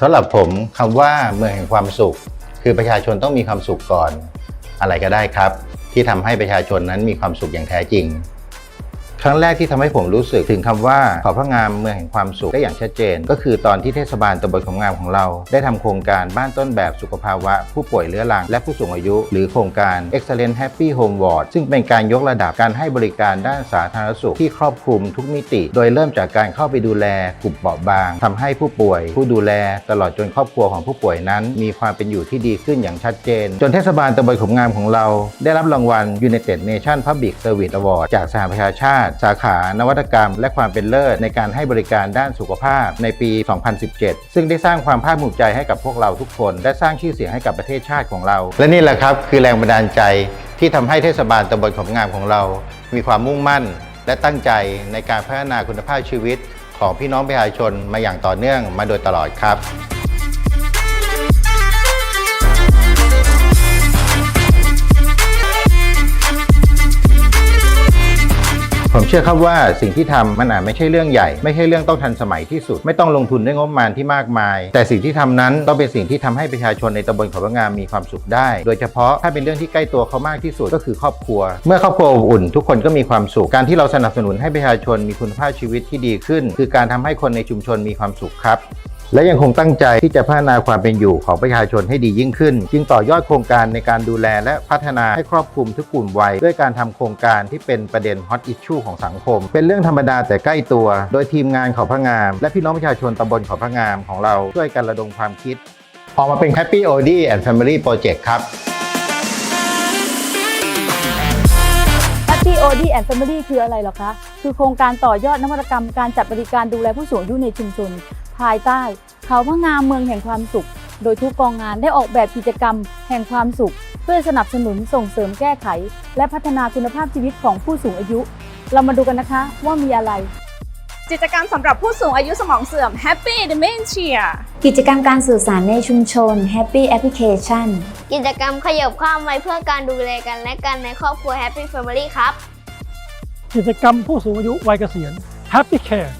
สำหรับผมคำว่าเมืองแห่งความสุข คือประชาชนต้องมีความสุขก่อน อะไรก็ได้ครับ ที่ทำให้ประชาชนนั้นมีความสุขอย่างแท้จริง ครั้งแรกที่ทำให้ผมรู้สึกถึงคำว่าขอพระงามเมืองแห่งความสุขได้อย่างชัดเจน ก็คือตอนที่เทศบาลตำบลของงามของเรา ได้ทำโครงการบ้านต้นแบบสุขภาวะ ผู้ป่วยเรื้อรัง และผู้สูงอายุ หรือโครงการ Excellent Happy Home Ward ซึ่งเป็นการยกระดับการให้บริการด้านสาธารณสุขที่ครอบคลุมทุกมิติ โดยเริ่มจากการเข้าไปดูแลกลุ่มเปราะบางทำให้ผู้ป่วย ผู้ดูแลตลอดจนครอบครัวของผู้ป่วยนั้น มีความเป็นอยู่ที่ดีขึ้นอย่างชัดเจน จนเทศบาลตำบลของงามของเรา ได้รับรางวัล United Nation Public Service Award จากสหประชาชาติสาขานวัตกรรม และความเป็นเลิศในการให้บริการด้านสุขภาพในปี 2017 ซึ่งได้สร้างความภาคภูมิใจให้กับพวกเราทุกคน และสร้างชื่อเสียงให้กับประเทศชาติของเรา และนี่แหละครับคือแรงบันดาลใจที่ทำให้เทศบาลตำบลของงามของเรา มีความมุ่งมั่น และตั้งใจในการพัฒนาคุณภาพชีวิตของพี่น้องประชาชนมาอย่างต่อเนื่องมาโดยตลอดครับ ผมเชื่อครับว่าสิ่งที่ทำมันอาจไม่ใช่เรื่องใหญ่ ไม่ใช่เรื่องต้องทันสมัยที่สุด ไม่ต้องลงทุนด้วยงบประมาณที่มากมาย แต่สิ่งที่ทำนั้นต้องเป็นสิ่งที่ทำให้ประชาชนในตำบลขาพระงามมีความสุขได้ โดยเฉพาะถ้าเป็นเรื่องที่ใกล้ตัวเขามากที่สุดก็คือครอบครัว เมื่อครอบครัวอบอุ่น ทุกคนก็มีความสุขการที่เราสนับสนุนให้ประชาชนมีคุณภาพชีวิตที่ดีขึ้น คือการทำให้คนในชุมชนมีความสุขครับ และยังคงตั้งใจที่จะพัฒนาความเป็นอยู่ของประชาชนให้ดียิ่งขึ้น จึงต่อยอดโครงการในการดูแลและพัฒนาให้ครอบคลุมทุกกลุ่มวัย ด้วยการทำโครงการที่เป็นประเด็นฮอตอิชชูของสังคม เป็นเรื่องธรรมดาแต่ใกล้ตัว โดยทีมงานเขาพระงาม และพี่น้องประชาชนตำบลเขาพระงามของเราช่วยกันระดมความคิด ออกมาเป็น Happy o d and Family Project ครับ Happy OD and Family คืออะไรหรอคะ คือโครงการต่อยอดนวัตกรรมการจัดบริการดูแลผู้สูงอายุในชุมชน ภายใต้ เขาพระงามเมืองแห่งความสุข โดยทุกกองงานได้ออกแบบกิจกรรม แห่งความสุข เพื่อสนับสนุนส่งเสริมแก้ไข และพัฒนาคุณภาพชีวิตของผู้สูงอายุ เรามาดูกันนะคะว่ามีอะไรกิจกรรมสำหรับผู้สูงอายุสมองเสื่อม Happy Dementia กิจกรรมการสื่อสารในชุมชน Happy Application กิจกรรมขยับข้ามวัยเพื่อการดูแลกันและกันในครอบครัว Happy Family ครับ กิจกรรมผู้สูงอายุวัยเกษียณ Happy Care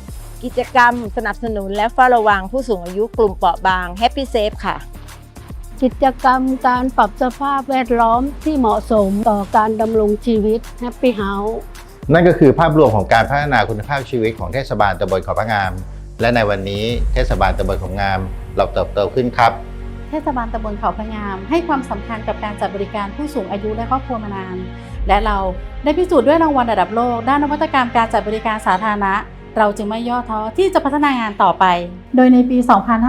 กิจกรรมสนับสนุนและเฝ้าระวังผู้สูงอายุกลุ่มเปราะบาง Happy Safe ค่ะ กิจกรรมการปรับสภาพแวดล้อมที่เหมาะสมต่อการดำรงชีวิต Happy House นั่นก็คือภาพรวมของการพัฒนาคุณภาพชีวิตของเทศบาลตำบลเขาพระงาม และในวันนี้เทศบาลตำบลเขางาม เราเติบโตขึ้นครับ เทศบาลตำบลเขาพะงาม ให้ความสำคัญกับการจัดบริการผู้สูงอายุและครอบครัวมานาน และเราได้พิสูจน์ด้วยรางวัลระดับโลก ด้านนวัตกรรมการจัดบริการสาธารณะ เราจึงไม่ย่อท้อที่จะพัฒนางานต่อไป โดยในปี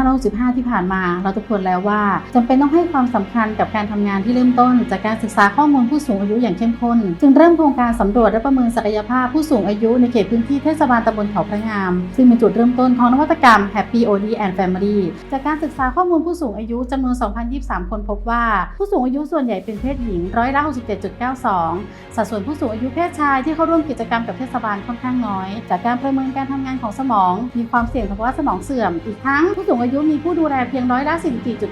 2565 ที่ผ่านมา เราทุกคนแล้วว่าจำเป็นต้องให้ความสำคัญกับการทำงานที่เริ่มต้น จากการศึกษาข้อมูลผู้สูงอายุอย่างเข้มข้น จึงเริ่มโครงการสำรวจและประเมินศักยภาพผู้สูงอายุในเขตพื้นที่เทศบาลตำบลเขาพระงาม ซึ่งเป็นจุดเริ่มต้นของนวัตกรรม Happy OD and Family จากการศึกษาข้อมูลผู้สูงอายุจำนวน 2,023 คนพบว่า ผู้สูงอายุส่วนใหญ่เป็นเพศหญิงร้อยละ67.92 สัดส่วนผู้สูงอายุเพศชายที่เข้าร่วมกิจกรรมกับเทศบาลค่อนข้างน้อย จากการประเมินการทำงานของสมอง มีความเสี่ยงภาวะสมองเสื่อมอีกทั้งผู้สูงอายุมีผู้ดูแลเพียงร้อยละ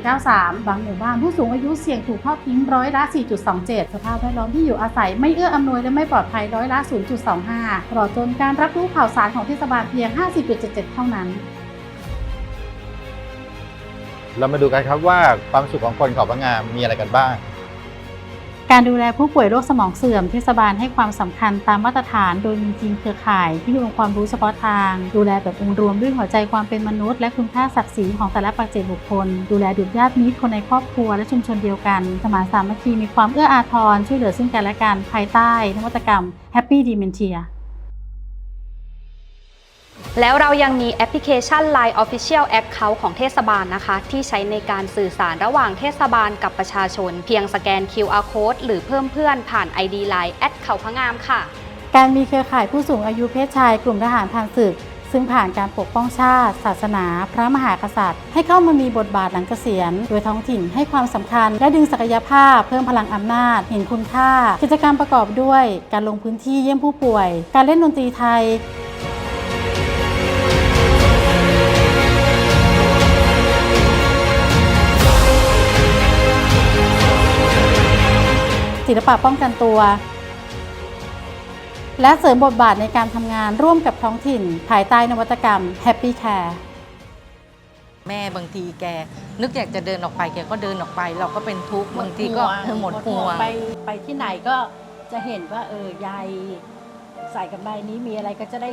44.93 บางหมู่บ้านผู้สูงอายุเสี่ยงถูกทอดทิ้งร้อยละ 4.27 สภาพแวดล้อมที่อยู่อาศัยไม่เอื้ออำนวยและไม่ปลอดภัยร้อยละ 0.25 ตลอดจนการรับรู้ข่าวสารของเทศบาลเพียง 50.77 เท่านั้นเรามาดูกันครับว่าความสุขของคนเขาพระงามมีอะไรกันบ้าง การดูแลผู้ป่วยโรคสมองเสื่อมเทศบาลให้ความสำคัญตามมาตรฐาน โดยมีทีมเครือข่าย ที่มีองค์ความรู้เฉพาะทาง ดูแลแบบองค์รวมด้วยหัวใจความเป็นมนุษย์และคุณค่าศักดิ์ศรีของแต่ละปัจเจกบุคคล ดูแลดุจญาติมิตรคนในครอบครัวและชุมชนเดียวกัน สมานสามัคคีมีความเอื้ออาทรช่วยเหลือซึ่งกันและกันภายใต้นวัตกรรม Happy Dementia แล้วเรายังมีแอปพลิเคชัน Line Official Account ของเทศบาลนะคะ ที่ใช้ในการสื่อสารระหว่างเทศบาลกับประชาชน เพียงสแกน QR Code หรือเพิ่มเพื่อนผ่าน ID Line แอดเขาพะงามค่ะ การมีเครือข่ายผู้สูงอายุเพศชายกลุ่มทหารผ่านศึก ซึ่งผ่านการปกป้องชาติ ศาสนา พระมหากษัตริย์ ให้เข้ามามีบทบาทหลังเกษียณ โดยท้องถิ่นให้ความสำคัญ และดึงศักยภาพ เพิ่มพลังอำนาจ เห็นคุณค่า กิจกรรมประกอบด้วย การลงพื้นที่เยี่ยมผู้ป่วย การเล่นดนตรีไทย ลปะป้องกันตัว และเสริมบทบาทในการทำงานร่วมกับท้องถิ่น ภายใต้นวัตกรรม Happy Care แม่บางทีแก นึกอยากจะเดินออกไปแกก็เดินออกไป เราก็เป็นทุกข์บางทีก็เออหมดห่วงไปไปที่ไหนก็จะเห็นว่าเออยายใส่กับใบนี้มีอะไรก็จะได้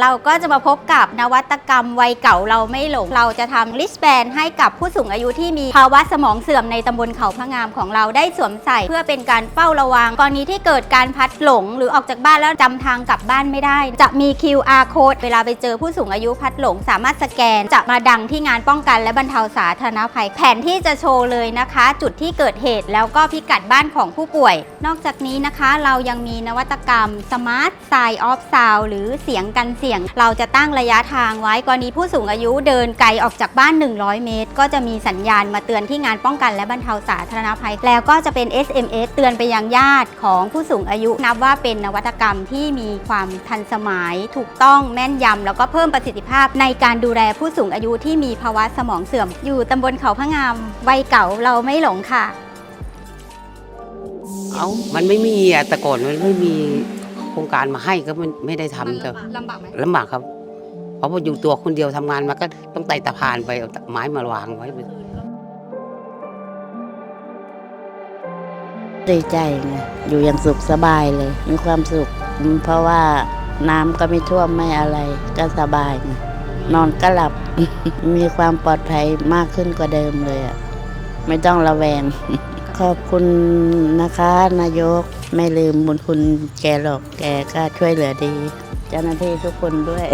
เราก็จะมาพบกับนวัตกรรมวัยเก่าเราไม่หลง เราจะทำลิสแบนให้กับผู้สูงอายุที่มีภาวะสมองเสื่อมในตำบลเขาพะงามของเราได้สวมใส่ เพื่อเป็นการเฝ้าระวัง กรณีที่เกิดการพัดหลง หรือออกจากบ้านแล้วจำทางกลับบ้านไม่ได้ จะมี QR code เวลาไปเจอผู้สูงอายุพัดหลง สามารถสแกน จะมาดังที่งานป้องกันและบรรเทาสาธารณภัย แผนที่จะโชว์เลยนะคะ จุดที่เกิดเหตุแล้วก็พิกัดบ้านของผู้ป่วย นอกจากนี้นะคะ เรายังมีนวัตกรรม Smart Sign of Sound หรือเสียงกันเสียง เราจะตั้งระยะทางไว้กรณีผู้สูงอายุเดินไกลออกจากบ้าน 100 เมตร ก็จะมีสัญญาณมาเตือนที่งานป้องกันและบรรเทาสาธารณภัย แล้วก็จะเป็น SMS เตือนไปยังญาติของผู้สูงอายุนับว่าเป็นนวัตกรรมที่มีความทันสมัย ถูกต้องแม่นยำแล้วก็เพิ่มประสิทธิภาพ ในการดูแลผู้สูงอายุที่มีภาวะสมองเสื่อม อยู่ตำบลเขาพะงามวัยเก่าเราไม่หลงค่ะ เอามันไม่มีอะแต่ก่อนมันไม่มี โครงการมาให้ก็ไม่ไม่ได้ทำแต่ลำบากไหมลำบากครับ เพราะว่าอยู่ตัวคนเดียวทำงานมาก็ต้องไต่ตะพานไปเอาไม้มาวางไว้ ดีใจไงอยู่อย่างสุขสบายเลย มีความสุขเพราะว่าน้ำก็ไม่ท่วมไม่อะไร ก็สบายไงนอนก็หลับ มีความปลอดภัยมากขึ้นกว่าเดิมเลยอะไม่ต้องระแวง ขอบคุณนะคะ นายก ไม่ลืมบุญคุณแกหรอกแกก็ช่วยเหลือดี เจ้าหน้าที่ทุกคนด้วย